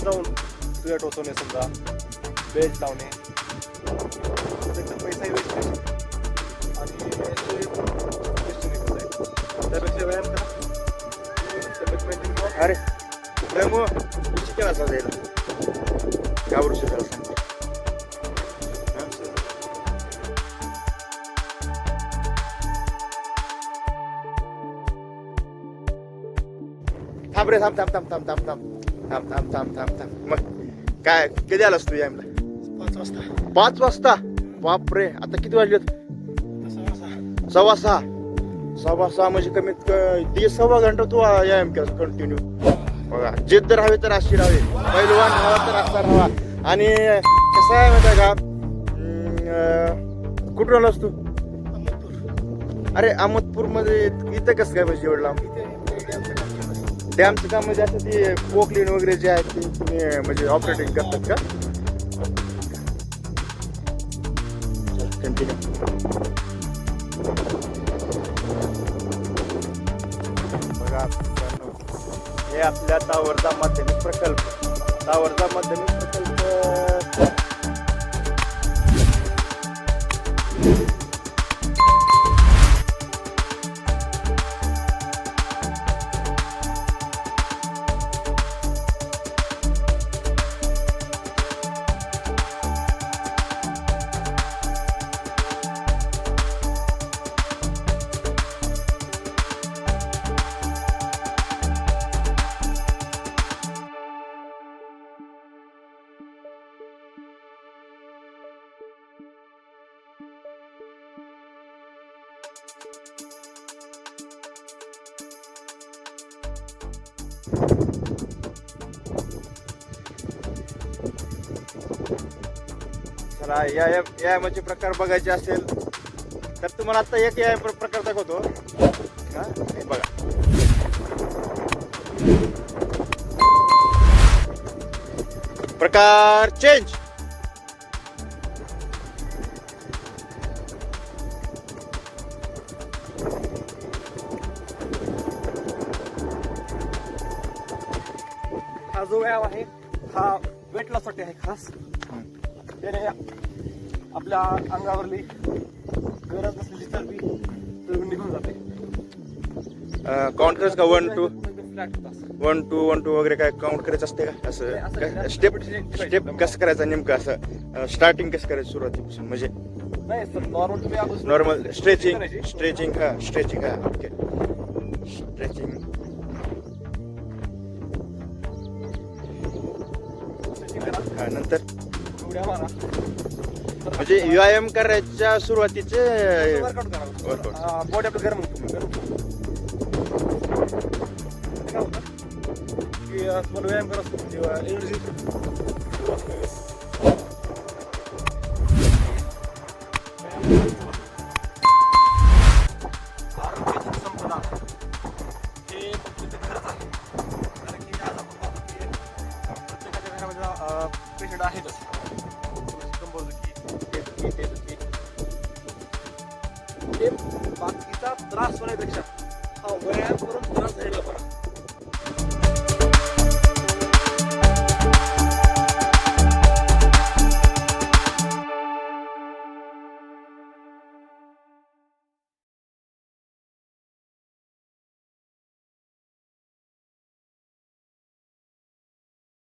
बाहेर लावून तुझ्या टोचवणे समजा बेल्ट लावणे. त्याचा पैसाही वेस्ट आणि त्यापेक्षा व्यायाम करा. अरे त्यामुळं चिकन असा जायला घाबरू शकेल थांब रे थांब थांब थांब थांब थांब थांब. थांब थांब थांब थांब थांब. मग काय कधी आलास तू यायला पाच वाजता. पाच वाजता? बाप रे आता किती वाजलेत? सहा सव्वा सहा. सव्वा सहा म्हणजे कमीत दीड सव्वा घंटा तू व्यायाम केला कंटिन्यू बघा जिद्द राहावी तर अशी राहावी. पैलवान राहावा तर असा राहावा. आणि कसं आहे माहिती का? अं, कुठून आलास तू? अरे अहमदपूरमध्ये इथं कसं काय म्हणजे एवढं लांब? डॅमचं काम म्हणजे असं ते पोकलीन वगैरे जे आहेत ते तुम्ही म्हणजे ऑपरेटिंग करतात का? बघा हे आपल्या तावरचा माध्यमिक प्रकल्प. तावरचा माध्यमिक प्रकल्प चला या या व्यायामाचे प्रकार बघायचे असेल तर तुम्हाला आता एक या प्रकार दाखवतो. हा, हे बघा. प्रकार चेंज हा जो व्यायाम आहे हा वेट लॉससाठी आहे खास. त्याने आपल्या अंगावरली गरज नसलेली चरबी निघून जाते. काउंट करायचं का? वन टू फ्लॅट होत असं. वन टू वन टू वगैरे काय काउंट करायचं असते का? असं काय. स्टेप स्टेप कसं करायचं नेमकं? असं स्टार्टिंग कसं करायचं सुरुवातीपासून? म्हणजे नाही सर नॉर्मल तुम्ही नॉर्मल स्ट्रेचिंग. स्ट्रेचिंग हा स्ट्रेचिंग हा ओके स्ट्रेचिंग करा. नंतर उड्या मारा म्हणजे व्यायाम करायच्या सुरुवातीचे वर्कआउट Workout. करा बॉडी आपलं गरम होतं गरम होतं. ते काय होतं की अं, तुम्हाला व्यायाम एनर्जी प्रत्येकाच्या पेशंट आहेतच. कंबरदुखी की ते ते बाकीचा त्रास होण्यापेक्षा हा व्यायाम करून त्रास झालेला बरा